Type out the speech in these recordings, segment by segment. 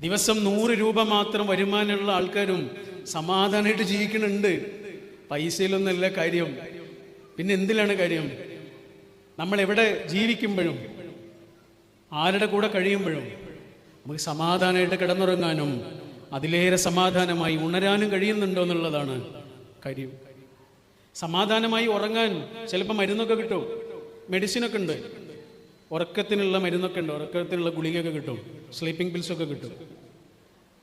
ദിവസം നൂറ് രൂപ മാത്രം വരുമാനമുള്ള ആൾക്കാരും സമാധാനമായിട്ട് ജീവിക്കുന്നുണ്ട്. പൈസയിലൊന്നല്ല കാര്യം. പിന്നെ എന്തിലാണ് കാര്യം? നമ്മൾ എവിടെ ജീവിക്കുമ്പോഴും ആരുടെ കൂടെ കഴിയുമ്പോഴും നമുക്ക് സമാധാനമായിട്ട് കിടന്നുറങ്ങാനും അതിലേറെ സമാധാനമായി ഉണരാനും കഴിയുന്നുണ്ടോ എന്നുള്ളതാണ് കാര്യം. സമാധാനമായി ഉറങ്ങാൻ ചിലപ്പോൾ മരുന്നൊക്കെ കിട്ടും മെഡിസിനൊക്കെ ഉണ്ട്. ഉറക്കത്തിനുള്ള മരുന്നൊക്കെ ഉണ്ട്. ഉറക്കത്തിനുള്ള ഗുളികയൊക്കെ കിട്ടും. സ്ലീപ്പിംഗ് പിൽസൊക്കെ കിട്ടും.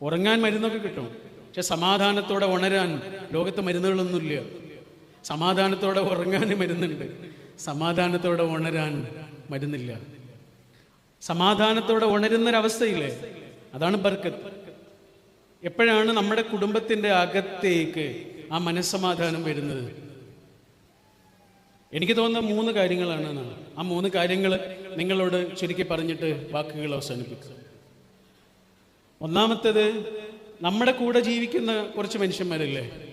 ഉറങ്ങാൻ മരുന്നൊക്കെ കിട്ടും. പക്ഷെ സമാധാനത്തോടെ ഉണരാൻ ലോകത്ത് മരുന്നുകളൊന്നുമില്ല. സമാധാനത്തോടെ ഉറങ്ങാൻ മരുന്നുണ്ട്. സമാധാനത്തോടെ ഉണരാൻ മരുന്നില്ല. സമാധാനത്തോടെ ഉണരുന്നൊരവസ്ഥയില്ലേ? അതാണ് ബർക്കത്ത്. എപ്പോഴാണ് നമ്മുടെ കുടുംബത്തിന്റെ അകത്തേക്ക് ആ മനസ്സമാധാനം വരുന്നത്? എനിക്ക് തോന്നുന്ന മൂന്ന് കാര്യങ്ങളാണ് എന്നാണ്. ആ മൂന്ന് കാര്യങ്ങൾ നിങ്ങളോട് ചുരുക്കി പറഞ്ഞിട്ട് വാക്കുകൾ അവസാനിപ്പിക്കുക. ഒന്നാമത്തേത് നമ്മുടെ കൂടെ ജീവിക്കുന്ന കുറച്ച് മനുഷ്യന്മാരില്ലേ?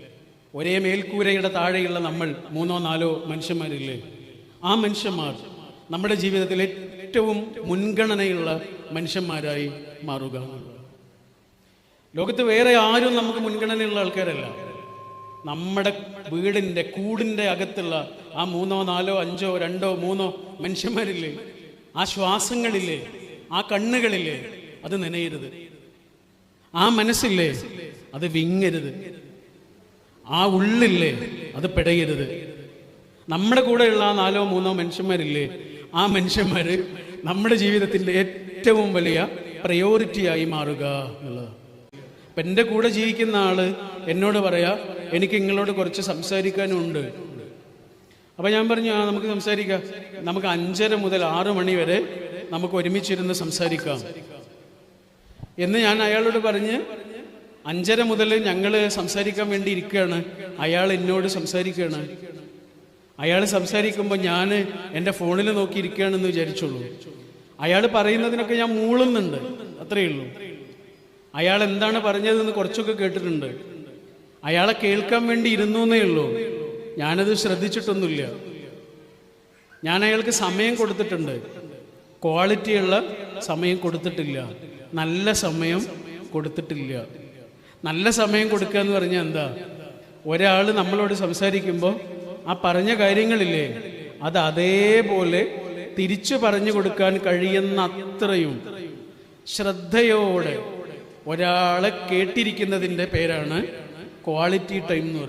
ഒരേ മേൽക്കൂരയുടെ താഴെയുള്ള നമ്മൾ മൂന്നോ നാലോ മനുഷ്യന്മാരില്ലേ? ആ മനുഷ്യന്മാർ നമ്മുടെ ജീവിതത്തിൽ ഏറ്റവും മുൻഗണനയുള്ള മനുഷ്യന്മാരായി മാറുക. ലോകത്ത് വേറെ ആരും നമുക്ക് മുൻഗണനയുള്ള ആൾക്കാരല്ല. നമ്മുടെ വീടിന്റെ കൂടിന്റെ അകത്തുള്ള ആ മൂന്നോ നാലോ അഞ്ചോ രണ്ടോ മൂന്നോ മനുഷ്യന്മാരില്ലേ? ആ ശ്വാസങ്ങളില്ലേ? ആ കണ്ണുകളില്ലേ? അത് നനയരുത്. ആ മനസ്സില്ലേ? അത് വിങ്ങരുത്. ആ ഉള്ളില്ലേ? അത് പിടയരുത്. നമ്മുടെ കൂടെയുള്ള ആ നാലോ മൂന്നോ മനുഷ്യന്മാരില്ലേ? ആ മനുഷ്യന്മാര് നമ്മുടെ ജീവിതത്തിന്റെ ഏറ്റവും വലിയ പ്രയോറിറ്റി ആയി മാറുക എന്നുള്ളത് അപ്പം എന്റെ കൂടെ ജീവിക്കുന്ന ആൾ എന്നോട് പറയാ എനിക്ക് നിങ്ങളോട് കുറച്ച് സംസാരിക്കാനുണ്ട്. അപ്പൊ ഞാൻ പറഞ്ഞു ആ നമുക്ക് സംസാരിക്കാം. നമുക്ക് അഞ്ചര മുതൽ ആറ് മണി വരെ നമുക്ക് ഒരുമിച്ചിരുന്ന് സംസാരിക്കാം. എന്ന് ഞാൻ അയാളോട് പറഞ്ഞ് അഞ്ചര മുതൽ ഞങ്ങൾ സംസാരിക്കാൻ വേണ്ടി ഇരിക്കുകയാണ്. അയാൾ എന്നോട് സംസാരിക്കുകയാണ്. അയാൾ സംസാരിക്കുമ്പോൾ ഞാൻ എന്റെ ഫോണിൽ നോക്കി ഇരിക്കുകയാണെന്ന് വിചാരിച്ചുള്ളൂ. അയാൾ പറയുന്നതിനൊക്കെ ഞാൻ മൂളുന്നുണ്ട്. അത്രയേ ഉള്ളൂ. അയാൾ എന്താണ് പറഞ്ഞതെന്ന് കുറച്ചൊക്കെ കേട്ടിട്ടുണ്ട്. അയാളെ കേൾക്കാൻ വേണ്ടി ഇരുന്നു എന്നേ ഉള്ളൂ. ഞാനത് ശ്രദ്ധിച്ചിട്ടൊന്നുമില്ല. ഞാൻ അയാൾക്ക് സമയം കൊടുത്തിട്ടുണ്ട്. ക്വാളിറ്റിയുള്ള സമയം കൊടുത്തിട്ടില്ല. നല്ല സമയം കൊടുത്തിട്ടില്ല. നല്ല സമയം കൊടുക്കുക എന്ന് പറഞ്ഞാൽ എന്താ? ഒരാൾ നമ്മളോട് സംസാരിക്കുമ്പോൾ ആ പറഞ്ഞ കാര്യങ്ങളില്ലേ അത് അതേപോലെ തിരിച്ചു പറഞ്ഞു കൊടുക്കാൻ കഴിയുന്ന അത്രയും ശ്രദ്ധയോടെ ഒരാളെ കേട്ടിരിക്കുന്നതിന്റെ പേരാണ് ക്വാളിറ്റി ടൈം എന്ന് പറയുന്നത്